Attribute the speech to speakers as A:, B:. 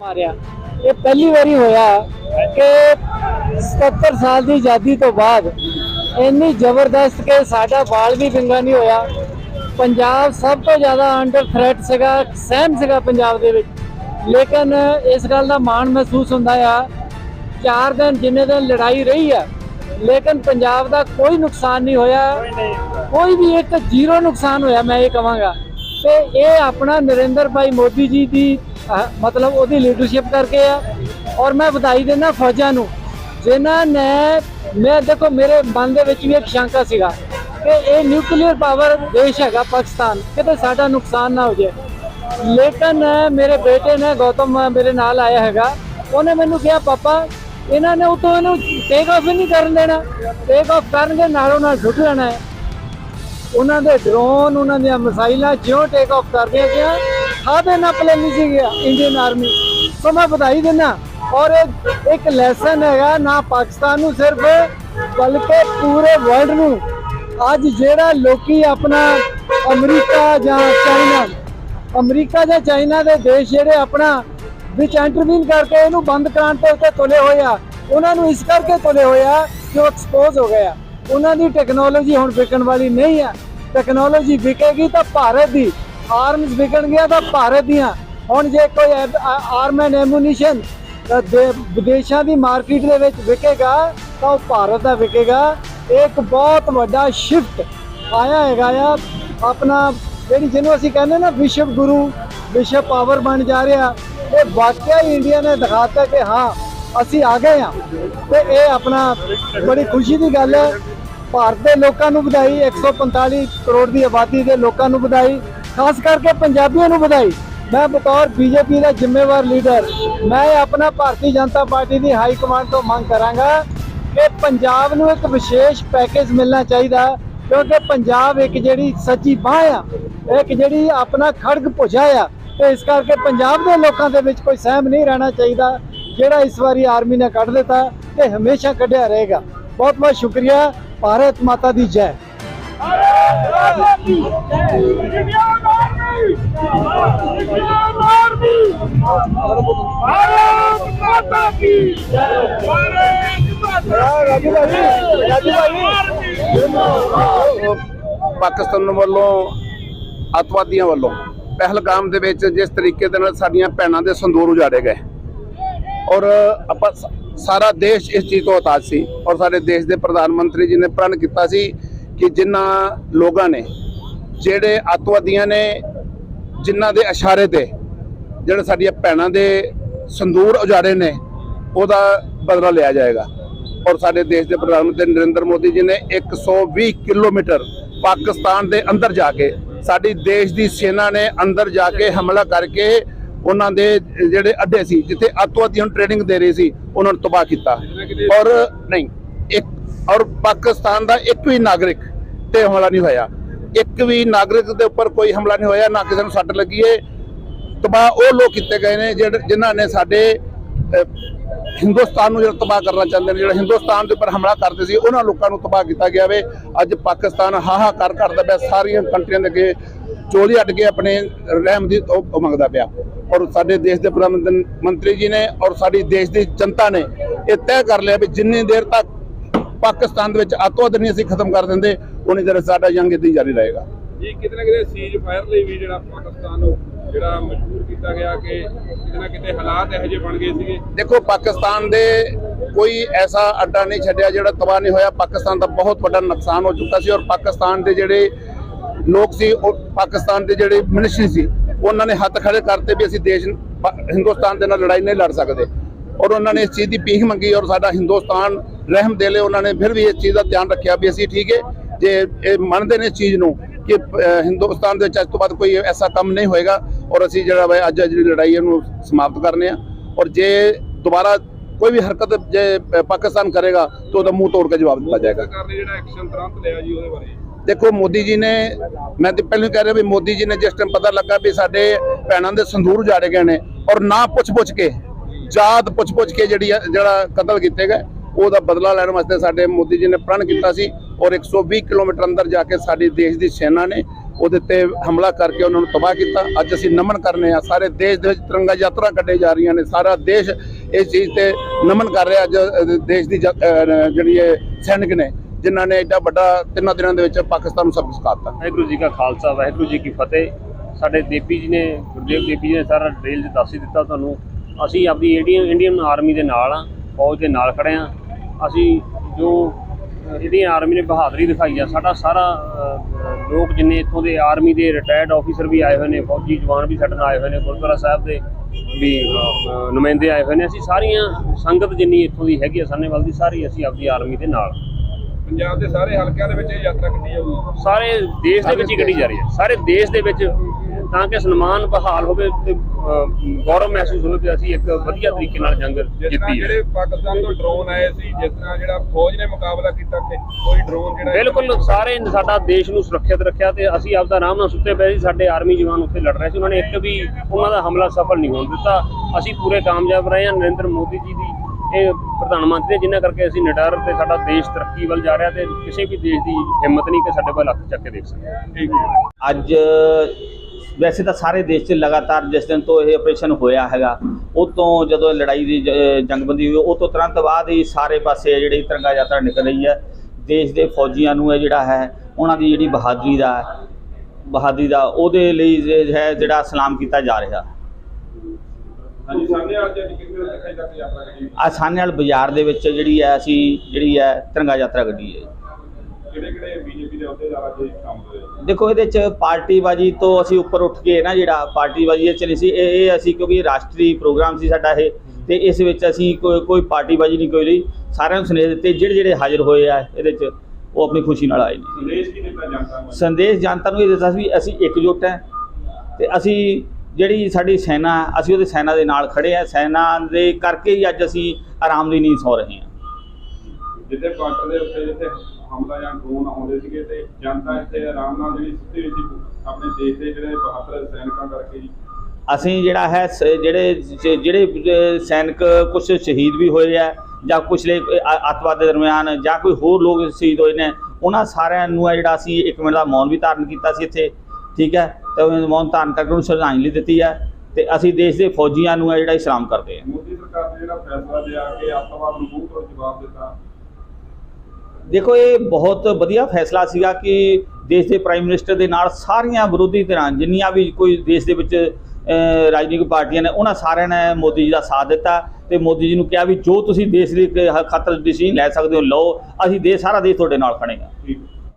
A: ਮਾਰਿਆ। ਇਹ ਪਹਿਲੀ ਵਾਰੀ ਹੋਇਆ ਕਿ 77 ਸਾਲ ਦੀ ਆਜ਼ਾਦੀ ਤੋਂ ਬਾਅਦ ਇੰਨੀ ਜ਼ਬਰਦਸਤ ਕਿ ਸਾਡਾ ਬਾਲ ਵੀ ਵਿੰਗਾ ਨਹੀਂ ਹੋਇਆ। ਪੰਜਾਬ ਸਭ ਤੋਂ ਜ਼ਿਆਦਾ ਅੰਡਰ ਥ੍ਰੈਟ ਸੀਗਾ, ਸਹਿਮ ਸੀਗਾ ਪੰਜਾਬ ਦੇ ਵਿੱਚ। ਲੇਕਿਨ ਇਸ ਗੱਲ ਦਾ ਮਾਣ ਮਹਿਸੂਸ ਹੁੰਦਾ ਆ, ਚਾਰ ਦਿਨ ਜਿੰਨੇ ਦਿਨ ਲੜਾਈ ਰਹੀ ਆ, ਲੇਕਿਨ ਪੰਜਾਬ ਦਾ ਕੋਈ ਨੁਕਸਾਨ ਨਹੀਂ ਹੋਇਆ। ਕੋਈ ਵੀ ਇੱਕ ਜ਼ੀਰੋ ਨੁਕਸਾਨ ਹੋਇਆ, ਮੈਂ ਇਹ ਕਹਾਂਗਾ। ਤੇ ਇਹ ਆਪਣਾ ਨਰਿੰਦਰ ਭਾਈ ਮੋਦੀ ਜੀ ਦੀ ਮਤਲਬ ਉਹਦੀ ਲੀਡਰਸ਼ਿਪ ਕਰਕੇ ਆ। ਔਰ ਮੈਂ ਵਧਾਈ ਦਿੰਦਾ ਫੌਜਾਂ ਨੂੰ, ਜਿਨ੍ਹਾਂ ਨੇ ਮੈਂ ਦੇਖੋ, ਮੇਰੇ ਮਨ ਦੇ ਵਿੱਚ ਵੀ ਇੱਕ ਸ਼ੰਕਾ ਸੀਗਾ ਕਿ ਇਹ ਨਿਊਕਲੀਅਰ ਪਾਵਰ ਦੇਸ਼ ਹੈਗਾ, ਪਾਕਿਸਤਾਨ। ਕਿਤੇ ਸਾਡਾ ਨੁਕਸਾਨ ਨਾ ਹੋ ਜਾਏ। ਲੇਕਿਨ ਮੇਰੇ ਬੇਟੇ ਨੇ, ਗੌਤਮ ਮੇਰੇ ਨਾਲ ਆਇਆ ਹੈਗਾ। ਉਹਨੇ ਮੈਨੂੰ ਕਿਹਾ, ਪਾਪਾ, ਇਹਨਾਂ ਨੇ ਉਤੋਂ ਇਹਨੂੰ ਟੇਕ ਆਫ ਹੀ ਨਹੀਂ ਕਰਨ ਦੇਣਾ। ਟੇਕ ਆਫ ਕਰਨਗੇ, ਨਾਲੋਂ ਨਾਲ ਛੁੱਟ ਲੈਣਾ ਹੈ। ਉਹਨਾਂ ਦੇ ਡਰੋਨ ਉਹਨਾਂ ਦੀਆਂ ਮਿਸਾਈਲਾਂ ਜਿਉਂ ਟੇਕ ਆਫ ਕਰਦੇ ਗਿਆ ਖਾਦੇ ਨਾ ਪਲੇਨੀ ਸੀ ਗਿਆ ਇੰਡੀਅਨ ਆਰਮੀ ਸੋ ਮੈਂ ਵਧਾਈ ਦਿੰਦਾ ਔਰ ਇੱਕ ਇੱਕ ਲੈਸਨ ਹੈਗਾ, ਨਾ ਪਾਕਿਸਤਾਨ ਨੂੰ ਸਿਰਫ, ਬਲਕਿ ਪੂਰੇ ਵਰਲਡ ਨੂੰ। ਅੱਜ ਜਿਹੜਾ ਲੋਕੀ ਆਪਣਾ ਅਮਰੀਕਾ ਜਾਂ ਚਾਈਨਾ, ਅਮਰੀਕਾ ਜਾਂ ਚਾਈਨਾ ਦੇ ਦੇਸ਼ ਜਿਹੜੇ ਆਪਣਾ, ਵਿੱਚ ਇੰਟਰਵੀਨ ਕਰਕੇ ਇਹਨੂੰ ਬੰਦ ਕਰਾਉਣ ਤੇ ਉੱਤੇ ਤੁਲੇ ਹੋਏ ਆ। ਉਹਨਾਂ ਨੂੰ ਇਸ ਕਰਕੇ ਤੁਲੇ ਹੋਏ ਆ ਕਿ ਉਹ ਐਕਸਪੋਜ਼ ਹੋ ਗਏ ਆ। ਉਹਨਾਂ ਦੀ ਟੈਕਨੋਲੋਜੀ ਹੁਣ ਵਿਕਣ ਵਾਲੀ ਨਹੀਂ ਆ। ਟੈਕਨੋਲੋਜੀ ਵਿਕੇਗੀ ਤਾਂ ਭਾਰਤ ਦੀ। ਆਰਮਸ ਵਿਕਣਗੀਆਂ ਤਾਂ ਭਾਰਤ ਦੀਆਂ। ਹੁਣ ਜੇ ਕੋਈ ਆਰਮ ਐਂਡ ਐਮੂਨੀਸ਼ਨ ਵਿਦੇਸ਼ਾਂ ਦੀ ਮਾਰਕੀਟ ਦੇ ਵਿੱਚ ਵਿਕੇਗਾ, ਤਾਂ ਉਹ ਭਾਰਤ ਦਾ ਵਿਕੇਗਾ। ਇਹ ਇੱਕ ਬਹੁਤ ਵੱਡਾ ਸ਼ਿਫਟ ਆਇਆ ਹੈਗਾ ਆ। ਆਪਣਾ ਜਿਹੜੀ ਜਿਹਨੂੰ ਅਸੀਂ ਕਹਿੰਦੇ ਨਾ ਵਿਸ਼ਵ ਗੁਰੂ, ਵਿਸ਼ਵ ਪਾਵਰ ਬਣ ਜਾ ਰਿਹਾ। ਇਹ ਵਾਕਿਆ ਹੀ ਇੰਡੀਆ ਨੇ ਦਿਖਾਤਾ ਕਿ ਹਾਂ, ਅਸੀਂ ਆ ਗਏ ਆ ਤੇ ਇਹ ਆਪਣਾ ਬੜੀ ਖੁਸ਼ੀ ਦੀ ਗੱਲ ਹੈ। ਭਾਰਤ ਦੇ ਲੋਕਾਂ ਨੂੰ ਵਧਾਈ 145 ਕਰੋੜ ਦੀ ਆਬਾਦੀ ਦੇ ਲੋਕਾਂ ਨੂੰ ਵਧਾਈ। ਖਾਸ ਕਰਕੇ ਪੰਜਾਬੀਆਂ ਨੂੰ ਵਧਾਈ। ਮੈਂ ਬਤੌਰ ਬੀਜੇਪੀ ਦਾ ਜ਼ਿੰਮੇਵਾਰ ਲੀਡਰ। ਮੈਂ ਆਪਣਾ ਭਾਰਤੀ ਜਨਤਾ ਪਾਰਟੀ ਦੀ ਹਾਈ ਕਮਾਂਡ ਤੋਂ ਮੰਗ ਕਰਾਂਗਾ ਕਿ ਪੰਜਾਬ ਨੂੰ ਇੱਕ ਵਿਸ਼ੇਸ਼ ਪੈਕੇਜ ਮਿਲਣਾ ਚਾਹੀਦਾ, ਕਿਉਂਕਿ ਪੰਜਾਬ ਇੱਕ ਜਿਹੜੀ ਸੱਚੀ ਬਾਹ ਆ, ਇੱਕ ਜਿਹੜੀ ਆਪਣਾ ਖੜਗ ਭੁਜਾ ਆ, ਤੇ ਇਸ ਕਰਕੇ ਪੰਜਾਬ ਦੇ ਲੋਕਾਂ ਦੇ ਵਿੱਚ ਕੋਈ ਸਹਿਮ ਨਹੀਂ ਰਹਿਣਾ ਚਾਹੀਦਾ, ਜਿਹੜਾ ਇਸ ਵਾਰੀ ਆਰਮੀ ਨੇ ਕੱਢ ਦਿੱਤਾ ਤੇ ਹਮੇਸ਼ਾ ਕੱਢਿਆ ਰਹੇਗਾ। ਬਹੁਤ ਬਹੁਤ ਸ਼ੁਕਰੀਆ। ਭਾਰਤ ਮਾਤਾ ਦੀ ਜੈ। ਰਾਜੂ ਭਾਈ ਰਾਜੂ
B: ਪਾਕਿਸਤਾਨ ਵੱਲੋਂ ਅੱਤਵਾਦੀਆਂ ਵੱਲੋਂ ਪਹਿਲਗਾਮ ਦੇ ਵਿੱਚ ਜਿਸ ਤਰੀਕੇ ਦੇ ਨਾਲ ਸਾਡੀਆਂ ਭੈਣਾਂ ਦੇ ਸੰਦੂਰ ਉਜਾੜੇ ਗਏ। ਔਰ ਆਪਾਂ ਸਾਰਾ ਦੇਸ਼ ਇਸ ਚੀਜ਼ ਤੋਂ ਹਤਾਸ਼ ਸੀ ਔਰ ਸਾਡੇ ਦੇਸ਼ ਦੇ ਪ੍ਰਧਾਨ ਮੰਤਰੀ ਜੀ ਨੇ ਪ੍ਰਣ ਕੀਤਾ ਸੀ ਕਿ ਜਿਨ੍ਹਾਂ ਲੋਕਾਂ ਨੇ, ਜਿਹੜੇ ਅੱਤਵਾਦੀਆਂ ਨੇ ਜਿਨ੍ਹਾਂ ਦੇ ਇਸ਼ਾਰੇ ਤੇ ਜਿਹੜੇ ਸਾਡੀਆਂ ਭੈਣਾਂ ਦੇ ਸੰਦੂਰ ਉਜਾੜੇ ਨੇ, ਉਹਦਾ ਬਦਲਾ ਲਿਆ ਜਾਏਗਾ। ਔਰ ਸਾਡੇ ਦੇਸ਼ ਦੇ ਪ੍ਰਧਾਨ ਮੰਤਰੀ ਨਰਿੰਦਰ ਮੋਦੀ ਜੀ ਨੇ 120 ਕਿਲੋਮੀਟਰ ਪਾਕਿਸਤਾਨ ਦੇ ਅੰਦਰ ਜਾ ਕੇ, ਸਾਡੀ ਦੇਸ਼ ਦੀ ਸੈਨਾ ਨੇ ਅੰਦਰ ਜਾ ਕੇ ਹਮਲਾ ਕਰਕੇ ਉਹਨਾਂ ਦੇ ਜਿਹੜੇ ਅੱਡੇ ਸੀ, ਜਿੱਥੇ ਅੱਤਵਾਦੀਆਂ ਨੂੰ ਟ੍ਰੇਨਿੰਗ ਦੇ ਰਹੇ ਸੀ, ਉਹਨਾਂ ਨੂੰ ਤਬਾਹ ਕੀਤਾ। ਔਰ ਨਹੀਂ, ਇੱਕ ਔਰ ਪਾਕਿਸਤਾਨ ਦਾ ਇੱਕ ਵੀ ਨਾਗਰਿਕ ਤੇ ਹਮਲਾ ਨਹੀਂ ਹੋਇਆ। ਇੱਕ ਵੀ ਨਾਗਰਿਕ ਦੇ ਉੱਪਰ ਕੋਈ ਹਮਲਾ ਨਹੀਂ ਹੋਇਆ, ਨਾ ਕਿਸੇ ਨੂੰ ਸੱਟ ਲੱਗੀ ਏ। ਤਬਾਹ ਉਹ ਲੋਕ ਕੀਤੇ ਗਏ ਨੇ ਜਿਹੜੇ ਜਿਨ੍ਹਾਂ ਨੇ ਸਾਡੇ ਹਿੰਦੁਸਤਾਨ ਨੂੰ ਜਿਹੜਾ ਤਬਾਹ ਕਰਨਾ ਚਾਹੁੰਦੇ ਨੇ, ਜਿਹੜਾ ਹਿੰਦੁਸਤਾਨ ਦੇ ਉੱਪਰ ਹਮਲਾ ਕਰਦੇ ਸੀ, ਉਹਨਾਂ ਲੋਕਾਂ ਨੂੰ ਤਬਾਹ ਕੀਤਾ ਗਿਆ ਵੇ। ਅੱਜ ਪਾਕਿਸਤਾਨ ਹਾਹਾਕਾਰ ਕਰਦਾ ਪਿਆ, ਸਾਰੀਆਂ ਕੰਟਰੀਆਂ ਦੇ ਅੱਗੇ ਚੋਲੀ ਅੱਡ ਕੇ ਆਪਣੇ ਰਹਿਮ ਦੀ ਉਹ ਮੰਗਦਾ ਪਿਆ। ਔਰ ਸਾਡੇ ਦੇਸ਼ ਦੇ ਪ੍ਰਧਾਨ ਮੰਤਰੀ ਜੀ ਨੇ ਔਰ ਸਾਡੀ ਦੇਸ਼ ਦੀ ਜਨਤਾ ਨੇ ਇਹ ਤੈਅ ਕਰ ਲਿਆ ਵੀ ਜਿੰਨੀ ਦੇਰ ਤੱਕ ਪਾਕਿਸਤਾਨ ਦੇ ਵਿੱਚ ਅੱਤਵਾਦ ਨਹੀਂ ਅਸੀਂ ਖਤਮ ਕਰ ਦਿੰਦੇ ਉਨੀ ਦੇਰ ਸਾਡਾ ਜੰਗ ਇੱਦਾਂ ਹੀ ਜਾਰੀ ਰਹੇਗਾ।
C: ਜੀ ਕਿਤੇ ਨਾ ਕਿਤੇ ਸੀਜ਼ ਫਾਇਰ ਲਈ ਵੀ ਜਿਹੜਾ ਪਾਕਿਸਤਾਨ ਨੂੰ ਜਿਹੜਾ ਮਜਬੂਰ ਕੀਤਾ ਗਿਆ ਕਿ ਕਿਤੇ ਨਾ ਕਿਤੇ ਹਾਲਾਤ ਇਹੋ ਜਿਹੇ ਬਣ ਗਏ ਸੀਗੇ।
B: ਦੇਖੋ ਪਾਕਿਸਤਾਨ ਦੇ ਕੋਈ ਐਸਾ ਅੱਡਾ ਨਹੀਂ ਛੱਡਿਆ ਜਿਹੜਾ ਤਬਾਹ ਨਹੀਂ ਹੋਇਆ। ਪਾਕਿਸਤਾਨ ਦਾ ਬਹੁਤ ਵੱਡਾ ਨੁਕਸਾਨ ਹੋ ਚੁੱਕਾ ਸੀ ਔਰ ਪਾਕਿਸਤਾਨ ਦੇ ਜਿਹੜੇ ਲੋਕ ਸੀ ਉਹ ਪਾਕਿਸਤਾਨ ਦੇ ਜਿਹੜੇ ਮਿਨਿਸਟਰੀ ਸੀ ਉਹਨਾਂ ਨੇ ਹੱਥ ਖੜੇ ਕਰਤੇ ਵੀ ਅਸੀਂ ਦੇਸ਼ ਹਿੰਦੁਸਤਾਨ ਦੇ ਨਾਲ ਲੜਾਈ ਨਹੀਂ ਲੜ ਸਕਦੇ। ਔਰ ਉਹਨਾਂ ਨੇ ਇਸ ਚੀਜ਼ ਦੀ ਭੀਖ ਮੰਗੀ ਔਰ ਸਾਡਾ ਹਿੰਦੁਸਤਾਨ ਰਹਿਮ ਦੇ ਲਈ ਉਹਨਾਂ ਨੇ ਫਿਰ ਵੀ ਇਸ ਚੀਜ਼ ਦਾ ਧਿਆਨ ਰੱਖਿਆ ਵੀ ਅਸੀਂ ਠੀਕ ਹੈ ਜੇ ਇਹ ਮੰਨਦੇ ਨੇ ਇਸ ਚੀਜ਼ ਨੂੰ ਕਿ ਹਿੰਦੁਸਤਾਨ ਦੇ ਵਿੱਚ ਅੱਜ ਤੋਂ ਬਾਅਦ ਕੋਈ ਐਸਾ ਕੰਮ ਨਹੀਂ ਹੋਏਗਾ ਔਰ ਅਸੀਂ ਜਿਹੜਾ ਵਾ ਅੱਜ ਜਿਹੜੀ ਲੜਾਈ ਹੈ ਉਹਨੂੰ ਸਮਾਪਤ ਕਰਨੇ ਆ ਔਰ ਜੇ ਦੁਬਾਰਾ ਕੋਈ ਵੀ ਹਰਕਤ ਜੇ ਪਾਕਿਸਤਾਨ ਕਰੇਗਾ ਤਾਂ ਉਹਦਾ ਮੂੰਹ ਤੋੜ ਕੇ ਜਵਾਬ ਦਿੱਤਾ ਜਾਏਗਾ।
C: ਸਰਕਾਰ ਨੇ ਜਿਹੜਾ ਐਕਸ਼ਨ ਤੁਰੰਤ ਲਿਆ ਜੀ ਉਹਦੇ ਬਾਰੇ।
B: ਦੇਖੋ ਮੋਦੀ ਜੀ ਨੇ ਮੈਂ ਤੇ ਪਹਿਲਾਂ ਹੀ ਕਹਿ ਰਿਹਾ ਵੀ ਮੋਦੀ ਜੀ ਨੇ ਜਿਸ ਟਾਈਮ ਪਤਾ ਲੱਗਾ ਵੀ ਸਾਡੇ ਭੈਣਾਂ ਦੇ ਸੰਦੂਰ ਉਜਾੜੇ ਗਏ ਨੇ ਔਰ ਨਾ ਪੁੱਛ-ਪੁੱਛ ਕੇ ਜਾਤ ਪੁੱਛ-ਪੁੱਛ ਕੇ ਜਿਹੜੀ ਜਿਹੜਾ ਕਤਲ ਕੀਤੇ ਗਏ ਉਹਦਾ ਬਦਲਾ ਲੈਣ ਵਾਸਤੇ ਸਾਡੇ ਮੋਦੀ ਜੀ ਨੇ ਪ੍ਰਣ ਕੀਤਾ ਸੀ ਔਰ 120 ਕਿਲੋਮੀਟਰ ਅੰਦਰ ਜਾ ਕੇ ਸਾਡੀ ਦੇਸ਼ ਦੀ ਸੈਨਾ ਨੇ ਉਹਦੇ ਤੇ ਹਮਲਾ ਕਰਕੇ ਉਹਨਾਂ ਨੂੰ ਤਬਾਹ ਕੀਤਾ। ਅੱਜ ਅਸੀਂ ਨਮਨ ਕਰਨੇ ਆ। ਸਾਰੇ ਦੇਸ਼ ਦੇ ਵਿੱਚ ਤਿਰੰਗਾ ਯਾਤਰਾ ਕੱਢੇ ਜਾ ਰਹੀਆਂ ਨੇ। ਸਾਰਾ ਦੇਸ਼ ਇਸ ਚੀਜ਼ ਤੇ ਨਮਨ ਕਰ ਰਿਹਾ। ਅੱਜ ਦੇਸ਼ ਦੀ ਜਿਹੜੀ ਇਹ ਸੈਨਿਕ ਨੇ, ਜਿਨ੍ਹਾਂ ਨੇ ਐਡਾ ਵੱਡਾ ਤਿੰਨਾਂ ਦਿਨਾਂ ਦੇ ਵਿੱਚ ਪਾਕਿਸਤਾਨ ਨੂੰ ਸਬਕ ਸਿਖਾਤਾ
D: ਵਾਹਿਗੁਰੂ ਜੀ ਕਾ ਖਾਲਸਾ, ਵਾਹਿਗੁਰੂ ਜੀ ਕੀ ਫਤਿਹ। ਸਾਡੇ ਦੇਪੀ ਜੀ ਨੇ, ਗੁਰਦੇਵ ਦੇਪੀ ਜੀ ਨੇ ਸਾਰਾ ਡਿਟੇਲ ਚ ਦੱਸ ਹੀ ਦਿੱਤਾ ਤੁਹਾਨੂੰ। ਅਸੀਂ ਆਪਣੀ ਇੰਡੀਅਨ ਇੰਡੀਅਨ ਆਰਮੀ ਦੇ ਨਾਲ ਆ, ਫੌਜ ਦੇ ਨਾਲ ਖੜੇ ਆ। ਅਸੀਂ ਜੋ ਇੰਡੀਅਨ ਆਰਮੀ ਨੇ ਬਹਾਦਰੀ ਦਿਖਾਈ ਆ ਸਾਡਾ ਸਾਰਾ ਲੋਕ ਜਿੰਨੇ ਇੱਥੋਂ ਦੇ ਆਰਮੀ ਦੇ ਰਿਟਾਇਰਡ ਆਫੀਸਰ ਵੀ ਆਏ ਹੋਏ ਨੇ ਫੌਜੀ ਜਵਾਨ ਵੀ ਸਾਡੇ ਨਾਲ ਆਏ ਹੋਏ ਨੇ ਗੁਰਦੁਆਰਾ ਸਾਹਿਬ ਦੇ ਵੀ ਨੁਮਾਇੰਦੇ ਆਏ ਹੋਏ ਨੇ ਅਸੀਂ ਸਾਰੀਆਂ ਸੰਗਤ ਜਿੰਨੀ ਇੱਥੋਂ ਦੀ ਹੈਗੀ ਆ ਸਾਨੇਵਾਲ ਦੀ ਸਾਰੀ ਅਸੀਂ ਆਪਦੀ ਆਰਮੀ ਦੇ ਨਾਲ।
C: ਪੰਜਾਬ ਦੇ ਸਾਰੇ ਹਲਕਿਆਂ ਦੇ ਵਿੱਚ ਇਹ ਯਾਤਰਾ ਕੱਢੀ ਜਾਊਗੀ।
D: ਸਾਰੇ ਦੇਸ਼ ਦੇ ਵਿੱਚ ਹੀ ਕੱਢੀ ਜਾ ਰਹੀ ਹੈ। ਸਾਰੇ ਦੇਸ਼ ਦੇ ਵਿੱਚ ਤਾਂ ਕਿ ਸਨਮਾਨ ਬਹਾਲ ਹੋਵੇ ਤੇ ਗੌਰਵ ਮਹਿਸੂਸ ਹੋਵੇ ਕਿ ਅਸੀਂ ਇੱਕ ਵਧੀਆ ਤਰੀਕੇ ਨਾਲ ਜੰਗ ਜਿੱਤੀ ਹੈ
C: ਜਿਹੜੇ ਪਾਕਿਸਤਾਨ ਤੋਂ ਡਰੋਨ ਆਏ ਸੀ ਜਿਸ ਤਰ੍ਹਾਂ ਜਿਹੜਾ ਫੌਜ ਨੇ ਮੁਕਾਬਲਾ ਕੀਤਾ ਕਿ ਕੋਈ ਡਰੋਨ ਜਿਹੜਾ
D: ਬਿਲਕੁਲ ਸਾਰੇ ਸਾਡਾ ਦੇਸ਼ ਨੂੰ ਸੁਰੱਖਿਅਤ ਰੱਖਿਆ ਤੇ ਅਸੀਂ ਆਪਦਾ ਆਰਾਮ ਨਾਲ ਸੁੱਤੇ ਪਏ ਸੀ ਸਾਡੇ ਆਰਮੀ ਜਵਾਨ ਉੱਥੇ ਲੜ ਰਹੇ ਸੀ ਉਹਨਾਂ ਨੇ ਇੱਕ ਵੀ ਉਹਨਾਂ ਦਾ ਹਮਲਾ ਸਫਲ ਨਹੀਂ ਹੋਣ ਦਿੱਤਾ। ਅਸੀਂ ਪੂਰੇ ਕਾਮਯਾਬ ਰਹੇ ਹਾਂ ਨਰਿੰਦਰ ਮੋਦੀ ਜੀ ਦੀ ਇਹ ਪ੍ਰਧਾਨ ਮੰਤਰੀ ਨੇ ਜਿਨ੍ਹਾਂ ਕਰਕੇ ਅਸੀਂ ਨਿਡਰ ਤੇ ਸਾਡਾ ਦੇਸ਼ ਤਰੱਕੀ ਵੱਲ ਜਾ ਰਿਹਾ ਤੇ ਕਿਸੇ ਵੀ ਦੇਸ਼ ਦੀ ਹਿੰਮਤ ਨਹੀਂ ਕਿ ਸਾਡੇ ਵੱਲ ਹੱਥ ਚੱਕ ਕੇ ਦੇਖ ਸਕੇ
C: ਠੀਕ ਹੈ।
E: ਅੱਜ ਵੈਸੇ ਤਾਂ ਸਾਰੇ ਦੇਸ਼ 'ਚ ਲਗਾਤਾਰ ਜਿਸ ਦਿਨ ਤੋਂ ਇਹ ਆਪਰੇਸ਼ਨ ਹੋਇਆ ਹੈਗਾ ਉਹ ਤੋਂ ਜਦੋਂ ਲੜਾਈ ਦੀ ਜੰਗਬੰਦੀ ਹੋਈ ਉਹ ਤੋਂ ਤੁਰੰਤ ਬਾਅਦ ਹੀ ਸਾਰੇ ਪਾਸੇ ਜਿਹੜੀ ਤਿਰੰਗਾ ਯਾਤਰਾ ਨਿਕਲ ਰਹੀ ਹੈ। ਦੇਸ਼ ਦੇ ਫੌਜੀਆਂ ਨੂੰ ਇਹ ਜਿਹੜਾ ਹੈ ਉਹਨਾਂ ਦੀ ਜਿਹੜੀ ਬਹਾਦਰੀ ਦਾ ਬਹਾਦਰੀ ਦਾ ਉਹਦੇ ਲਈ ਹੈ ਜਿਹੜਾ ਸਲਾਮ ਕੀਤਾ ਜਾ ਰਿਹਾ।
C: ਕੱਢੀ
E: ਆਸਾਨੇ ਨਾਲ ਬਾਜ਼ਾਰ ਦੇ ਵਿੱਚ ਜਿਹੜੀ ਹੈ ਅਸੀਂ ਜਿਹੜੀ ਹੈ ਤਿਰੰਗਾ ਯਾਤਰਾ ਕੱਢੀ ਹੈ।
C: ਕਿਹੜੇ ਕਿਹੜੇ ਬੀਜੇਪੀ ਦੇ ਅਹੁਦੇਦਾਰ ਅੱਜ ਇਹ ਕੰਮ ਹੋਏ?
E: ਦੇਖੋ ਇਹਦੇ ਚ ਪਾਰਟੀਬਾਜੀ ਤੋਂ ਅਸੀਂ ਉੱਪਰ ਉੱਠ ਕੇ ਨਾ ਜਿਹੜਾ ਪਾਰਟੀਬਾਜੀ ਇਹ ਚਲੀ ਸੀ ਇਹ ਇਹ ਅਸੀਂ ਕਿਉਂਕਿ ਰਾਸ਼ਟਰੀ ਪ੍ਰੋਗਰਾਮ ਸੀ ਸਾਡਾ ਇਹ ਤੇ ਇਸ ਵਿੱਚ ਅਸੀਂ ਕੋਈ ਕੋਈ ਪਾਰਟੀਬਾਜੀ ਨਹੀਂ ਕੋਈ ਲਈ। ਸਾਰਿਆਂ ਨੂੰ ਸੁਨੇਹ ਦਿੱਤੇ ਜਿਹੜੇ ਜਿਹੜੇ ਹਾਜ਼ਰ ਹੋਏ ਆ ਇਹਦੇ ਚ ਉਹ ਆਪਣੀ ਖੁਸ਼ੀ ਨਾਲ ਆਏ ਨੇ।
C: ਸੰਦੇਸ਼ ਜਨਤਾ ਨੂੰ?
E: ਇਹ ਦਿੱਤਾ ਸੀ ਵੀ ਅਸੀਂ ਇਕਜੁੱਟ ਹੈ ਤੇ ਅਸੀਂ ਜਿਹੜੀ ਸਾਡੀ ਸੈਨਾ ਅਸੀਂ ਉਹਦੇ ਸੈਨਾ ਦੇ ਨਾਲ ਖੜੇ ਆ ਸੈਨਾ ਦੇ ਕਰਕੇ ਹੀ ਅੱਜ ਅਸੀਂ ਆਰਾਮ ਦੀ ਨੀਂਦ ਸੌ ਰਹੇ ਹਾਂ।
C: ਜਿੱਥੇ ਬਾਰਡਰ ਦੇ ਉੱਤੇ ਜਿੱਥੇ ਹਮਲਾ ਜਾਂ ਡਰੋਨ ਆਉਂਦੇ ਸੀਗੇ ਤੇ ਜਨਤਾ ਇੱਥੇ ਆਰਾਮ ਨਾਲ ਜਿਹੜੀ ਸੁੱਤੀ ਹੋਈ ਸੀ ਆਪਣੇ ਦੇਸ਼ ਦੇ ਜਿਹੜੇ ਬਹਾਦਰ ਸੈਨਿਕਾਂ ਕਰਕੇ ਜੀ।
E: ਅਸੀਂ ਜਿਹੜਾ ਹੈ ਜਿਹੜੇ ਜਿਹੜੇ ਸੈਨਿਕ ਕੁਝ ਸ਼ਹੀਦ ਵੀ ਹੋਏ ਆ ਜਾਂ ਕੁਝ ਲੈ ਅੱਤਵਾਦ ਦੇ ਦਰਮਿਆਨ ਜਾਂ ਕੋਈ ਹੋਰ ਲੋਕ ਸ਼ਹੀਦ ਹੋਏ ਨੇ ਉਹਨਾਂ ਸਾਰਿਆਂ ਨੂੰ ਜਿਹੜਾ ਅਸੀਂ ਇੱਕ ਮਿੰਟ ਦਾ ਮੌਨ ਵੀ ਧਾਰਨ ਕੀਤਾ ਸੀ ਇੱਥੇ ਠੀਕ ਹੈ? ਤੇ ਉਹ ਮੌਨ ਧਾਰਨ ਕਰਕੇ ਉਹਨੂੰ ਸ਼ਰਧਾਂਜਲੀ ਦਿੱਤੀ ਹੈ ਤੇ ਅਸੀਂ ਦੇਸ਼ ਦੇ ਫੌਜੀਆਂ ਨੂੰ ਜਿਹੜਾ ਇਹ ਸਲਾਮ ਕਰਦੇ ਹਾਂ।
C: ਮੋਦੀ ਸਰਕਾਰ ਨੇ ਜਿਹੜਾ ਫੈਸਲਾ ਲਿਆ ਕਿ ਅੱਤਵਾਦ ਨੂੰ ਮੂੰਹ ਤੋਂ ਜਵਾਬ ਦਿੱਤਾ।
E: ਦੇਖੋ, ਇਹ ਬਹੁਤ ਵਧੀਆ ਫੈਸਲਾ ਸੀਗਾ ਕਿ ਦੇਸ਼ ਦੇ ਪ੍ਰਾਈਮ ਮਿਨਿਸਟਰ ਦੇ ਨਾਲ ਸਾਰੀਆਂ ਵਿਰੋਧੀ ਧਿਰਾਂ, ਜਿੰਨੀਆਂ ਵੀ ਕੋਈ ਦੇਸ਼ ਦੇ ਵਿੱਚ ਰਾਜਨੀਤਿਕ ਪਾਰਟੀਆਂ ਨੇ, ਉਹਨਾਂ ਸਾਰਿਆਂ ਨੇ ਮੋਦੀ ਜੀ ਦਾ ਸਾਥ ਦਿੱਤਾ ਤੇ ਮੋਦੀ ਜੀ ਨੂੰ ਕਿਹਾ ਵੀ ਜੋ ਤੁਸੀਂ ਦੇਸ਼ ਲਈ ਕ- ਖਾਤਰ ਡਿਸੀਜਨ ਲੈ ਸਕਦੇ ਹੋ, ਲਓ, ਅਸੀਂ ਦੇਸ਼ ਸਾਰਾ ਦੇਸ਼ ਤੁਹਾਡੇ ਨਾਲ ਖੜੇਗਾ